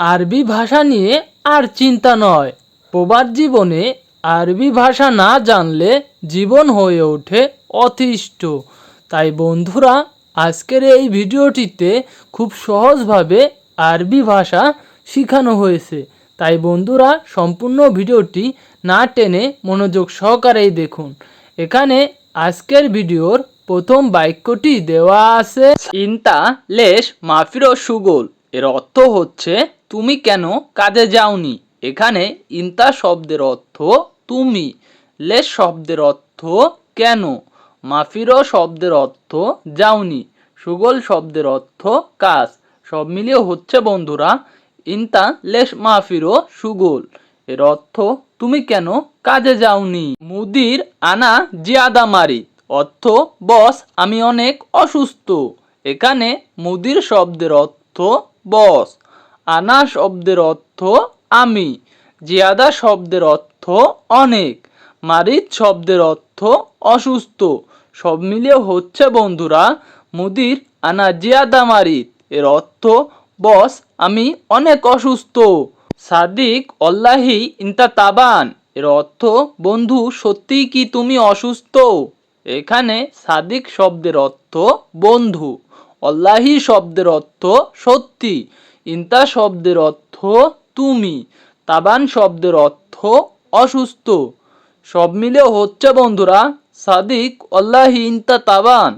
আরবি ভাষা নিয়ে আর চিন্তা নয়। প্রবাদ জীবনে আরবি ভাষা না জানলে জীবন হয়ে ওঠে অতিষ্ঠ। তাই বন্ধুরা, আজকের এই ভিডিওটিতে খুব সহজভাবে আরবি ভাষা শেখানো হয়েছে। তাই বন্ধুরা, সম্পূর্ণ ভিডিওটি না টেনে মনোযোগ সহকারেই দেখুন। এখানে আজকের ভিডিওর প্রথম বাক্যটি দেওয়া আছে, ইনতা লেশ মাফিরো সুগোল। এর অর্থ হচ্ছে তুমি কেন কাজে যাওনি? এখানে ইনতা শব্দের অর্থ তুমি। লেশ শব্দের অর্থ কেন? মাফিরো শব্দের অর্থ যাওনি। সুগল শব্দের অর্থ কাজ। সব মিলিয়ে হচ্ছে বন্ধুরা, ইনতা লেশ মাফিরো সুগল। এর অর্থ তুমি কেন কাজে যাওনি? মুদির আনা জিয়াদা মারি অর্থ, বস, আমি অনেক অসুস্থ। এখানে মুদির শব্দের অর্থ, বস। আনা শব্দের অর্থ আমি, জিয়াদা শব্দের অর্থ অনেক, মারিদ শব্দের অর্থ অসুস্থ। সব মিলিয়ে হচ্ছে বন্ধুরা মুদির আনা জিয়াদা মারিদ। এর অর্থ, বস, আমি অনেক অসুস্থ। সাদিক, অল্লাহি ইন্তা তাবান। এর অর্থ, বন্ধু, সত্যিই কি তুমি অসুস্থ? এখানে সাদিক শব্দের অর্থ, বন্ধু। অল্লাহি শব্দের অর্থ, সত্যি। ইন্তা শব্দের অর্থ তুমি, তাবান শব্দের অর্থ অসুস্থ। সব মিলে হচ্ছে বন্ধুরা সাদিক অল্লাহি ইন্তা তাবান।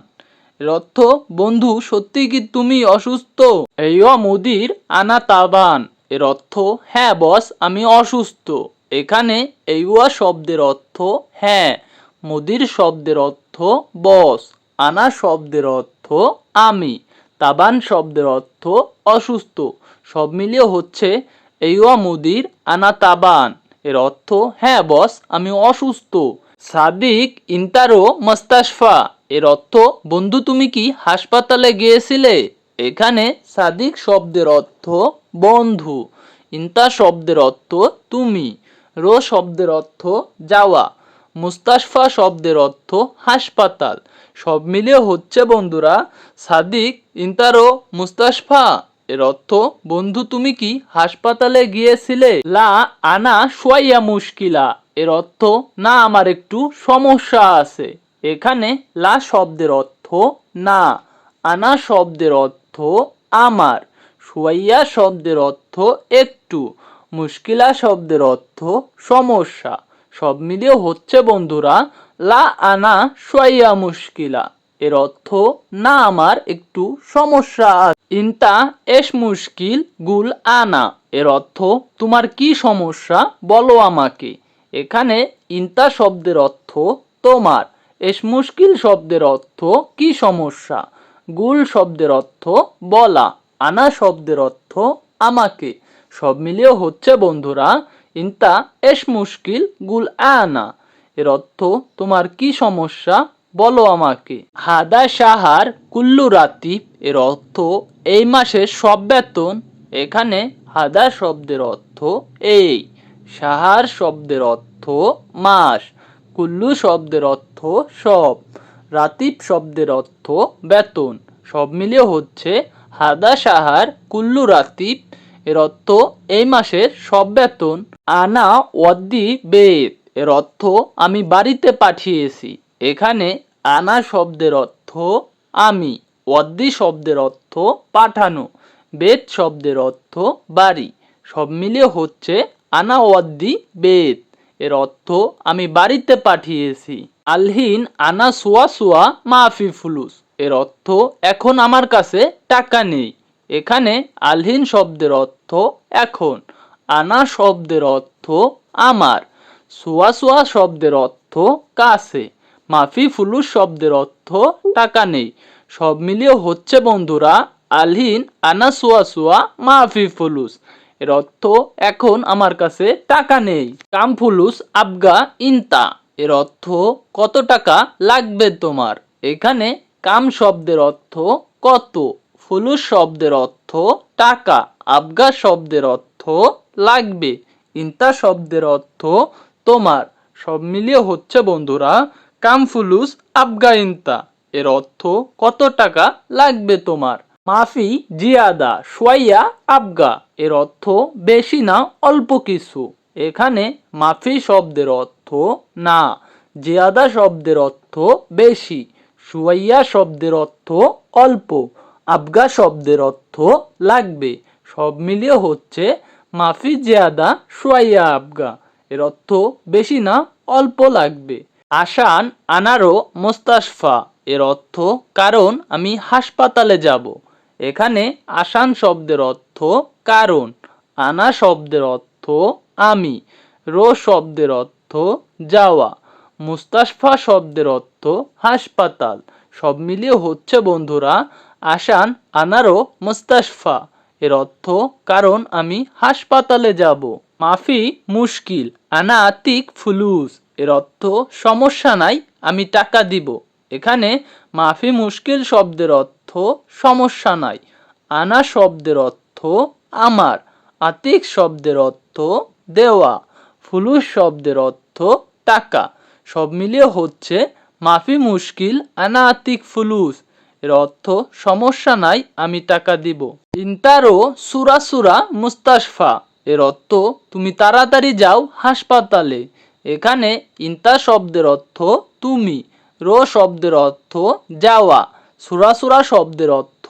এর অর্থ, বন্ধু, সত্যি কি তুমি অসুস্থ? এই মুদির, আনা তাবান। এর অর্থ হ্যাঁ বস, আমি অসুস্থ। এখানে এই শব্দের অর্থ হ্যাঁ। মুদির শব্দের অর্থ, বস। আনা শব্দের অর্থ, আমি। তাবান শব্দের অর্থ অসুস্থ। সব মিলিয়ে হচ্ছে এই মুদির আনা তাবান। এর অর্থ হ্যাঁ বস, আমি অসুস্থ। সাদিক ইন্তারো মস্তাশফা। এর অর্থ, বন্ধু, তুমি কি হাসপাতালে গিয়েছিলে? এখানে সাদিক শব্দের অর্থ, বন্ধু। ইন্তা শব্দের অর্থ, তুমি। রো শব্দের অর্থ, যাওয়া। মুস্তাশফা শব্দের অর্থ, হাসপাতাল। সব মিলিয়ে হচ্ছে বন্ধুরা সাদিক, ইন্তারো মুস্তাশফা। এর অর্থ, বন্ধু তুমি কি হাসপাতালে গিয়েছিলে? লা আনা সোয়াইয়া মুশকিলা। এর অর্থ, না, আমার একটু সমস্যা আছে। এখানে লা শব্দের অর্থ, না। আনা শব্দের অর্থ, আমার। সোয়াইয়া শব্দের অর্থ, একটু। মুশকিলা শব্দের অর্থ, সমস্যা। সব মিলিয়ে হচ্ছে বন্ধুরা লা আনা সোয়াইয়া মুশকিলা। এর অর্থ, না আমার একটু সমস্যা আছে। ইনতা এস মুশকিল গুল আনা। এর অর্থ, তোমার কি সমস্যা বলো আমাকে। এখানে ইনতা শব্দের অর্থ, তোমার। এস মুশকিল শব্দের অর্থ, কি সমস্যা? গুল শব্দের অর্থ, বলা। আনা শব্দের অর্থ, আমাকে। সব মিলিয়ে হচ্ছে বন্ধুরা, ইনতা এস মুশকিল গুল আনা। এর অর্থ, তোমার কি সমস্যা? বলো আমাকে। হাদা সাহার কুল্লু রাতিব এর অর্থ, এই মাসের সব বেতন। এখানে হাদা শব্দের অর্থ, এই। সাহার শব্দের অর্থ, মাস। কুল্লু শব্দের অর্থ, সব। রাতিব শব্দের অর্থ, বেতন। সব মিলিয়ে হচ্ছে, হাদা সাহার কুল্লু রাতিব। এর অর্থ, এই মাসের সব বেতন। আনা ওয়াদ্দি বেদ। এর অর্থ আমি বাড়িতে পাঠিয়েছি। এখানে আনা শব্দের অর্থ আমি ওয়াদ্দি শব্দের অর্থ পাঠানো, বেদ শব্দের অর্থ বাড়ি। সব মিলিয়ে হচ্ছে আনা ওয়াদ্দি বেদ। এর অর্থ আমি বাড়িতে পাঠিয়েছি। আলহিন আনা সোয়া সোয়া মাফি ফুলুস। এর অর্থ এখন আমার কাছে টাকা নেই। এখানে আলহিন শব্দের অর্থ এখন, আনা শব্দের অর্থ আমার। সোয়া সোয়া শব্দের অর্থ কাছে, মাফি ফুলুস শব্দের অর্থ টাকা নেই। সব মিলিয়ে হচ্ছে বন্ধুরা আলহিন আনা সোয়া সোয়া মাফি ফুলুস। এর অর্থ এখন আমার কাছে টাকা নেই। কাম ফুলুস আবগা ইনতা। এর অর্থ কত টাকা লাগবে তোমার? এখানে কাম শব্দের অর্থ কত? ফুলুস শব্দের অর্থ টাকা। আবগা শব্দের অর্থ লাগবে। ইন্তা শব্দের অর্থ তোমার। সব মিলিয়ে হচ্ছে বন্ধুরা কাম ফুলুস আবগা ইন্তা এর অর্থ কত টাকা লাগবে তোমার? মাফি জিয়াদা সোয়াইয়া আবগা এর অর্থ বেশি না অল্প কিছু। এখানে মাফি শব্দের অর্থ না, জিয়াদা শব্দের অর্থ বেশি সুয়াইয়া শব্দের অর্থ অল্প আবগা শব্দের অর্থ লাগবে। সব মিলিয়ে হচ্ছে মাফি জিয়াদা সোয়াইয়া আবগা এর অর্থ বেশি না অল্প লাগবে। আসান আনারো মোস্তাশফা, এর অর্থ, কারণ আমি হাসপাতালে যাব। এখানে আসান শব্দের অর্থ, কারণ। আনা শব্দের অর্থ, আমি। রো শব্দের অর্থ, যাওয়া। মুস্তাশফা শব্দের অর্থ, হাসপাতাল। সব মিলিয়ে হচ্ছে, বন্ধুরা, আসান আনারো মুস্তাশফা, এর অর্থ, কারণ আমি হাসপাতালে যাব। মাফি মুশকিল আনা আতিক ফুলুস। এর অর্থ, সমস্যা নাই, আমি টাকা দিব। এখানে মাফি মুশকিল শব্দের অর্থ, সমস্যা নাই। আনা শব্দের অর্থ, আমার। আতিক শব্দের অর্থ, দেওয়া। ফুলুস শব্দের অর্থ, টাকা। সব মিলিয়ে হচ্ছে মাফি মুশকিল আনা আতিক ফুলুস। এর অর্থ, সমস্যা নাই, আমি টাকা দিব। ইন্তারো সুরা সুরা মুস্তাশফা। এর অর্থ, তুমি তাড়াতাড়ি যাও হাসপাতালে। এখানে ইন্তা শব্দের অর্থ, তুমি রো শব্দের অর্থ, যাওয়া সুরা সুরা শব্দের অর্থ,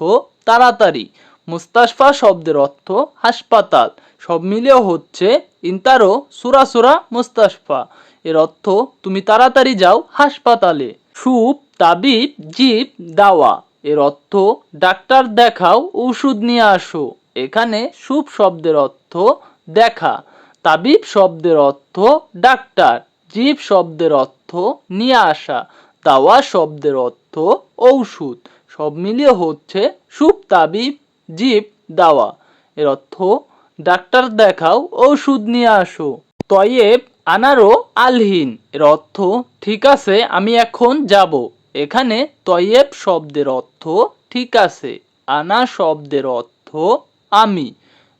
তাড়াতাড়ি মুস্তাশফা শব্দের অর্থ, হাসপাতাল সব মিলিয়ে হচ্ছে ইন্তারো সুরা সুরা মুস্তাশফা। এর অর্থ, তুমি তাড়াতাড়ি যাও হাসপাতালে সুপ, তাবিব জিপ দাওয়া। এর অর্থ, ডাক্তার দেখাও, ওষুধ নিয়ে আসো এখানে সুপ শব্দের অর্থ দেখা। তাবিব শব্দের অর্থ ডাক্তার, জীব শব্দের অর্থ নিয়ে আসা, দাওয়া শব্দের অর্থ ঔষধ। সব মিলিয়ে হচ্ছে সুপ তাবিব, জীব, দাওয়া। এর অর্থ ডাক্তার দেখাও, ঔষধ নিয়ে আসো। তয়েব আনারো আলহীন। এর অর্থ ঠিক আছে, আমি এখন যাব। এখানে তয়েব শব্দের অর্থ ঠিক আছে, আনা শব্দের অর্থ আমি।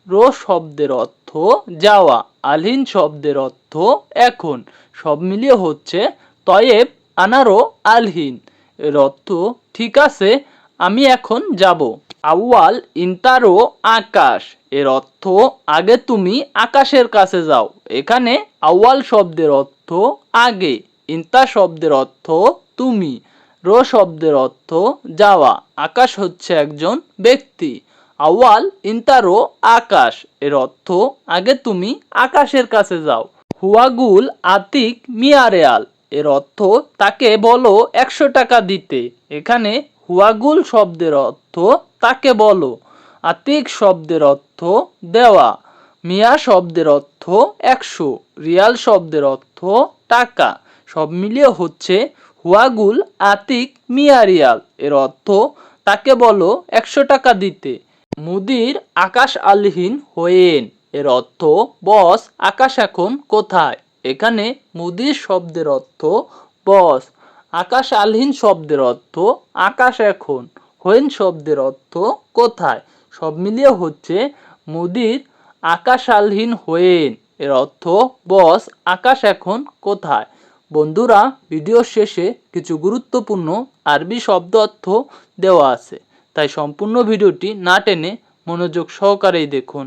রো শব্দের অর্থ যাওয়া আলহিন শব্দের অর্থ এখন। সব মিলিয়ে হচ্ছে তয়েব আনারো আলহিন। এর অর্থ, ঠিক আছে, আমি এখন যাব। আউয়াল, ইন্তারো আকাশ। এর অর্থ, আগে তুমি আকাশের কাছে যাও। এখানে আউয়াল শব্দের অর্থ, আগে। ইন্তা শব্দের অর্থ, তুমি। রো শব্দের অর্থ, যাওয়া। আকাশ হচ্ছে একজন ব্যক্তি। আওয়াল ইন্তারো আকাশ। এর অর্থ, আগে তুমি আকাশের কাছে যাও। হুয়াগুল আতিক মিয়ারেয়াল। এর অর্থ, তাকে বলো একশো টাকা দিতে। এখানে হুয়াগুল শব্দের অর্থ, তাকে বলো। আতিক শব্দের অর্থ, দেওয়া। মিয়া শব্দের অর্থ, একশো। রিয়াল শব্দের অর্থ, টাকা। সব মিলিয়ে হচ্ছে হুয়াগুল আতিক মিয়া রিয়াল এর অর্থ, তাকে বলো একশো টাকা দিতে। মুদির আকাশ আলহীন হয়েন এর অর্থ, বস, আকাশ এখন কোথায়? এখানে মুদির শব্দের অর্থ, বস, আকাশ আলহীন শব্দের অর্থ, আকাশ এখন। হইন শব্দের অর্থ, কোথায়? সব মিলিয়ে হচ্ছে, মুদির আকাশ আলহীন হয়েন এর অর্থ, বস, আকাশ এখন কোথায়? বন্ধুরা ভিডিও শেষে কিছু গুরুত্বপূর্ণ আরবি শব্দ অর্থ দেওয়া আছে। তাই সম্পূর্ণ ভিডিওটি না টেনে মনোযোগ সহকারেই দেখুন।